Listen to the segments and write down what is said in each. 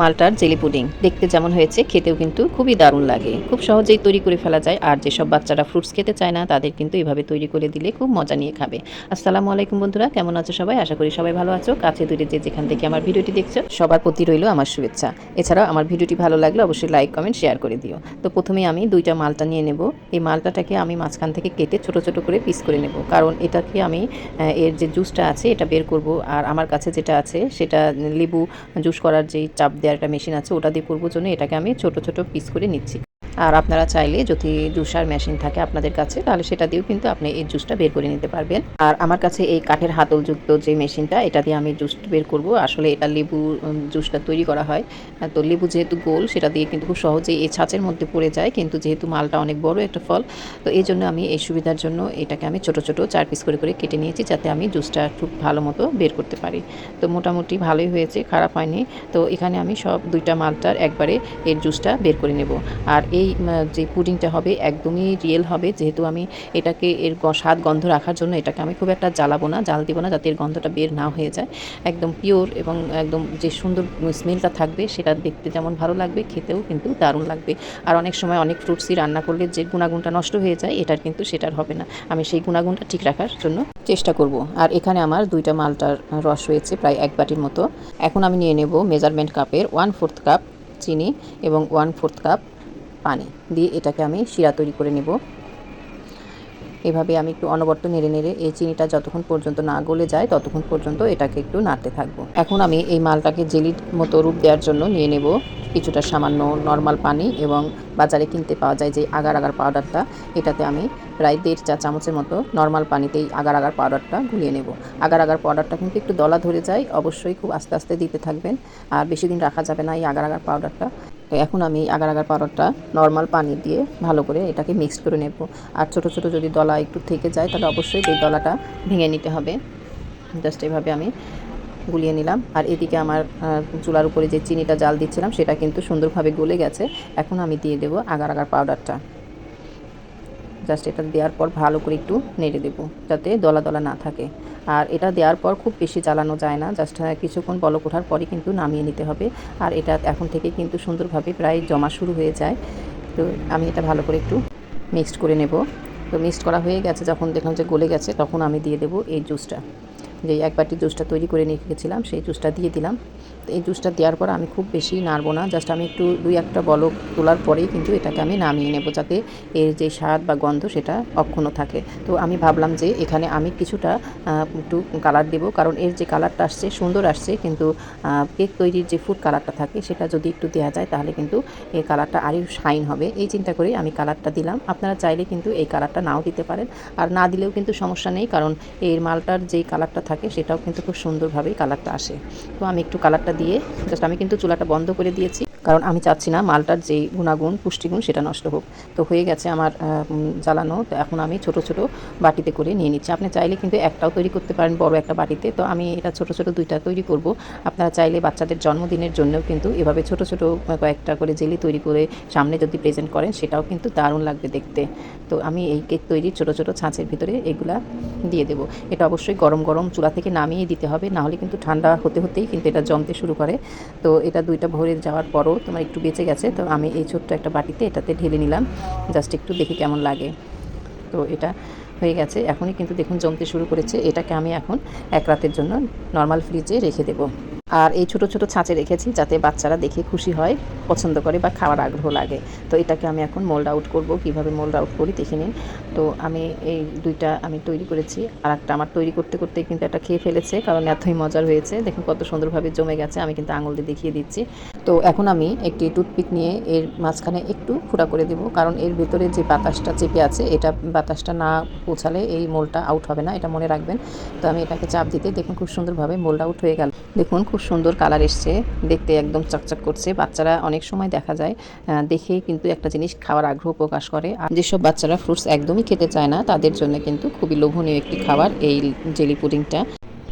মালটার jelly pudding. দেখতে যেমন হয়েছে, খেতেও কিন্তু খুবই দারুণ লাগে। খুব সহজেই তৈরি করে ফেলা যায়, আর যেসব বাচ্চারা ফ্রুটস খেতে চায় না, তাদের কিন্তু এভাবে তৈরি করে দিলে খুব মজা নিয়ে খাবে। আসসালামু আলাইকুম বন্ধুরা, কেমন আছো সবাই? আশা করি সবাই ভালো আছো। কাছে দূরে যে যেখান থেকে আমার ভিডিওটি দেখছ, সবার প্রতি রইল আমার শুভেচ্ছা। এছাড়াও আমার ভিডিওটি ভালো লাগলে অবশ্যই লাইক কমেন্ট শেয়ার করে দিও। তো প্রথমে আমি দুইটা মালটা নিয়ে নেব। এই মালটাটাকে আমি মাঝখান থেকে কেটে ছোট ছোট করে পিস করে নেব। কারণ এটাকে আমি এর যে জুসটা আছে, এটা বের করব। আর আমার কাছে যেটা আছে, সেটা লেবু জুস করার যেই চাপ দেওয়ার একটা মেশিন আছে, ওটা দিয়ে করব জন্য এটাকে আমি ছোট ছোট পিস করে নিচ্ছি। আর আপনারা চাইলে যদি জুসার মেশিন থাকে আপনাদের কাছে, তাহলে সেটা দিয়েও কিন্তু আপনি এই জুসটা বের করে নিতে পারবেন। আর আমার কাছে এই কাঠের হাতলযুক্ত যে মেশিনটা এটা দিয়ে আমি জুস বের করব। আসলে এটা লেবু জুসটা তৈরি করা হয়। তো লেবু যেহেতু গোল, সেটা দিয়ে কিন্তু খুব সহজেই এই ছাঁচের মধ্যে পড়ে যায়। কিন্তু যেহেতু মালটা অনেক বড় একটা ফল, তো এই জন্য আমি এই সুবিধার জন্য এটাকে আমি ছোট ছোট চার পিস করে করে কেটে নিয়েছি, যাতে আমি জুসটা খুব ভালো মতো বের করতে পারি। তো মোটামুটি ভালোই হয়েছে, খারাপ হয়নি। তো এখানে আমি সব দুইটা মালটার একবারে এর জুসটা বের করে নেব। আর এই যে পুডিংটা হবে একদমই রিয়েল হবে। যেহেতু আমি এটাকে এর স্বাদ, গন্ধ রাখার জন্য এটাকে আমি খুব একটা জ্বালাবো না, জাল দিব না যাতে এর গন্ধটা বের না হয়ে যায়। একদম পিওর এবং একদম যে সুন্দর স্মেলটা থাকবে সেটা দেখতে যেমন ভালো লাগবে, খেতেও কিন্তু দারুণ লাগবে। আর অনেক সময় অনেক ফ্রুটসই রান্না করলে যে গুণাগুণটা নষ্ট হয়ে যায়, এটার কিন্তু সেটার হবে না। আমি সেই গুণাগুণটা ঠিক রাখার জন্য চেষ্টা করব। আর এখানে আমার দুইটা মালটার রস রয়েছে প্রায় এক বাটির মতো। এখন আমি নিয়ে নেব মেজারমেন্ট কাপের ওয়ান ফোর্থ কাপ চিনি এবং ওয়ান ফোর্থ কাপ পানি দিয়ে এটাকে আমি শিরা তৈরি করে নেব। এভাবে আমি একটু অনবর্ত নেড়ে নেড়ে এই চিনিটা যতক্ষণ পর্যন্ত না গলে যায় ততক্ষণ পর্যন্ত এটাকে একটু নাড়তে থাকব। এখন আমি এই মালটাকে জেলির মতো রূপ দেওয়ার জন্য নিয়ে নেব কিছুটা সামান্য নর্মাল পানি এবং বাজারে কিনতে পাওয়া যায় যে আগার আগার পাউডারটা, এটাতে আমি প্রায় দেড় চা চামচের মতো নর্মাল পানিতেই আগার আগার পাউডারটা গুলিয়ে নেব। আগার আগার পাউডারটা কিন্তু একটু দলা ধরে যায়, অবশ্যই খুব আস্তে আস্তে দিতে থাকবেন, আর বেশি দিন রাখা যাবে না এই আগার আগার পাউডারটা। তো এখন আমি আগার আগার পাউডারটা নর্মাল পানি দিয়ে ভালো করে এটাকে মিক্সড করে নেব। আর ছোট ছোট যদি দলা একটু থেকে যায়, তাহলে অবশ্যই এই দলাটা ভেঙে নিতে হবে। জাস্ট এভাবে আমি গুলিয়ে নিলাম। আর এদিকে আমার চুলার উপরে যে চিনিটা জাল দিচ্ছিলাম, সেটা কিন্তু সুন্দরভাবে গলে গেছে। এখন আমি দিয়ে দেবো আগার আগার পাউডারটা। জাস্ট এটা দেওয়ার পর ভালো করে একটু নেড়ে দেবো, যাতে দলা দলা না থাকে। আর এটা দেওয়ার পর খুব বেশি জ্বালানো যায় না জাস্ট কিছুক্ষণ বলক ওঠার পরই কিন্তু নামিয়ে নিতে হবে। আর এটা এখন থেকে কিন্তু সুন্দরভাবে প্রায় জমা শুরু হয়ে যায়। তো আমি এটা ভালো করে একটু মিক্সড করে নেব। তো মিক্সড করা হয়ে গেছে, যখন দেখলাম যে গলে গেছে, তখন আমি দিয়ে দেবো এই জুসটা যে এক বাটি জুসটা তৈরি করে নিয়ে গেছিলাম সেই জুসটা দিয়ে দিলাম। এই জুসটা দেওয়ার পর আমি খুব বেশি নাড়বো না, জাস্ট আমি একটু দুই একটা বলক তোলার পরেই কিন্তু এটাকে আমি নামিয়ে নেব যাতে এর যে স্বাদ বা গন্ধ সেটা অক্ষুণ্ণ থাকে। তো আমি ভাবলাম যে এখানে আমি কিছুটা একটু কালার দেব, কারণ এর যে কালারটা আসছে সুন্দর আসছে, কিন্তু কেক তৈরির যে ফুড কালারটা থাকে সেটা যদি একটু দেওয়া যায় তাহলে কিন্তু এই কালারটা আরও শাইন হবে। এই চিন্তা করে আমি কালারটা দিলাম। আপনারা চাইলে কিন্তু এই কালারটা নাও দিতে পারেন। আর না দিলেও কিন্তু সমস্যা নেই, কারণ এর মালটার যেই কালারটা থাকে সেটাও কিন্তু খুব সুন্দরভাবেই কালারটা আসে। তো আমি একটু কালারটা দিয়ে জাস্ট আমি কিন্তু চুলাটা বন্ধ করে দিয়েছি। কারণ আমি চাচ্ছি না মালটার যেই গুণাগুণ, পুষ্টিগুণ সেটা নষ্ট হোক। তো হয়ে গেছে আমার জ্বালানো। তো এখন আমি ছোট ছোট বাটিতে করে নিয়ে নিচ্ছি। আপনি চাইলে কিন্তু একটাও তৈরি করতে পারেন বড় একটা বাটিতে। তো আমি এটা ছোট ছোট দুইটা তৈরি করব। আপনারা চাইলে বাচ্চাদের জন্মদিনের জন্যও কিন্তু এভাবে ছোট ছোট কয়েকটা করে জেলি তৈরি করে সামনে যদি প্রেজেন্ট করেন, সেটাও কিন্তু দারুণ লাগবে দেখতে। তো আমি এই কেক তৈরির ছোট ছোট ছাঁচের ভিতরে এগুলা দিয়ে দেবো। এটা অবশ্যই গরম গরম চুলা থেকে নামিয়ে দিতে হবে। না হলে কিন্তু ঠান্ডা হতে হতেই কিন্তু এটা জমতে শুরু করে। তো এটা দুইটা ভরে যাওয়ার পরও তোমার একটু বেঁচে গেছে, তো আমি এই ছোট্ট একটা বাটিতে এটাতে ঢেলে নিলাম। জাস্ট একটু দেখি কেমন লাগে। তো এটা হয়ে গেছে। এখনই কিন্তু দেখুন জমতে শুরু করেছে। এটাকে আমি এখন এক রাতের জন্য নর্মাল ফ্রিজে রেখে দেবো। আর এই ছোট ছোট ছাঁচে রেখেছি যাতে বাচ্চারা দেখে খুশি হয়, পছন্দ করে বা খাওয়ার আগ্রহ লাগে। তো এটাকে আমি এখন মোল্ড আউট করব। কীভাবে মোল্ড আউট করি দেখে নিন। তো আমি এই দুইটা আমি তৈরি করেছি। আর একটা আমার তৈরি করতে করতে কিন্তু একটা খেয়ে ফেলেছে, কারণ এতই মজার হয়েছে। দেখুন কত সুন্দরভাবে জমে গেছে, আমি কিন্তু আঙুল দিয়ে দেখিয়ে দিচ্ছি। তো এখন আমি একটি টুথপিক নিয়ে এর মাঝখানে একটু ফুটা করে দেব, কারণ এর ভেতরে যে বাতাসটা চেপে আছে, এটা বাতাসটা না পৌঁছালে এই মোলটা আউট হবে না, এটা মনে রাখবেন। তো আমি এটাকে চাপ দিতে দেখুন খুব সুন্দরভাবে মোল্ড আউট হয়ে গেল। দেখুন, খুব সুন্দর কালার এসছে। দেখতে একদম চকচক করছে। বাচ্চারা অনেক সময় দেখা যায় দেখেই কিন্তু একটা জিনিস খাওয়ার আগ্রহ প্রকাশ করে। আর যেসব বাচ্চারা ফ্রুটস একদমই খেতে চায় না, তাদের জন্য কিন্তু খুবই লোভনীয় একটি খাবার এই জেলি পুডিংটা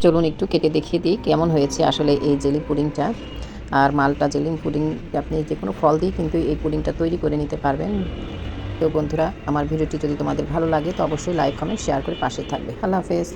চলুন একটু কেটে দেখিয়ে দিই কেমন হয়েছে আসলে এই জেলি পুডিংটা আর মালটা জেলি পুডিং আপনি যে কোনো ফল দিয়ে কিন্তু এই পুডিংটা তৈরি করে নিতে পারবেন। তো বন্ধুরা, আমার ভিডিওটি যদি তোমাদের ভালো লাগে, তো অবশ্যই লাইক কমেন্ট শেয়ার করে পাশে থাকবে। আল্লাহ হাফেজ।